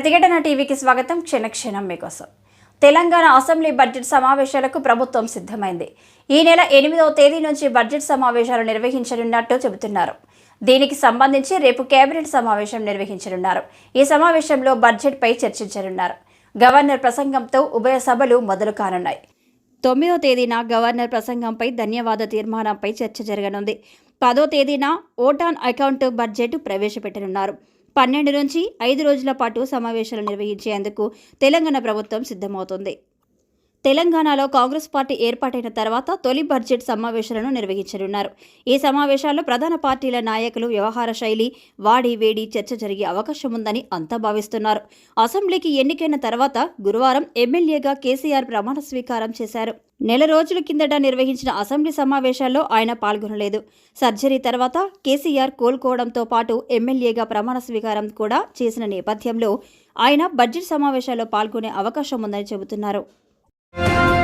ప్రతిఘటన టీవీకి స్వాగతం. క్షణక్షణం మీకోసం. తెలంగాణ అసెంబ్లీ బడ్జెట్ సమావేశాలకు ప్రభుత్వం సిద్ధమైంది. ఈ నెల ఎనిమిదవ తేదీ నుంచి బడ్జెట్ సమావేశాలు నిర్వహించనున్నట్టు చెబుతున్నారు. దీనికి సంబంధించి రేపు కేబినెట్ సమావేశం నిర్వహించనున్నారు. ఈ సమావేశంలో బడ్జెట్పై చర్చించనున్నారు. గవర్నర్ ప్రసంగంతో ఉభయ సభలు మొదలు కానున్నాయి. తొమ్మిదో తేదీన గవర్నర్ ప్రసంగంపై ధన్యవాద తీర్మానంపై చర్చ జరగనుంది. పదో తేదీన ఓటాన్ అకౌంట్ బడ్జెట్ ప్రవేశపెట్టనున్నారు. పన్నెండు నుంచి ఐదు రోజుల పాటు సమావేశాలు నిర్వహించేందుకు తెలంగాణ ప్రభుత్వం సిద్ధమవుతుంది. తెలంగాణలో కాంగ్రెస్ పార్టీ ఏర్పాటైన తర్వాత తొలి బడ్జెట్ సమావేశాలను నిర్వహించనున్నారు. ఈ సమావేశాల్లో ప్రధాన పార్టీల నాయకులు వ్యవహార శైలి వాడి వేడి చర్చ జరిగే అవకాశం ఉందని అంతా భావిస్తున్నారు. అసెంబ్లీకి ఎన్నికైన తర్వాత గురువారం ఎమ్మెల్యేగా కేసీఆర్ ప్రమాణ స్వీకారం చేశారు. నెల రోజుల కిందట నిర్వహించిన అసెంబ్లీ సమావేశాల్లో ఆయన పాల్గొనలేదు. సర్జరీ తర్వాత కేసీఆర్ కోలుకోవడంతో పాటు ఎమ్మెల్యేగా ప్రమాణ స్వీకారం కూడా చేసిన నేపథ్యంలో ఆయన బడ్జెట్ సమావేశాల్లో పాల్గొనే అవకాశం ఉందని చెబుతున్నారు. Thank you.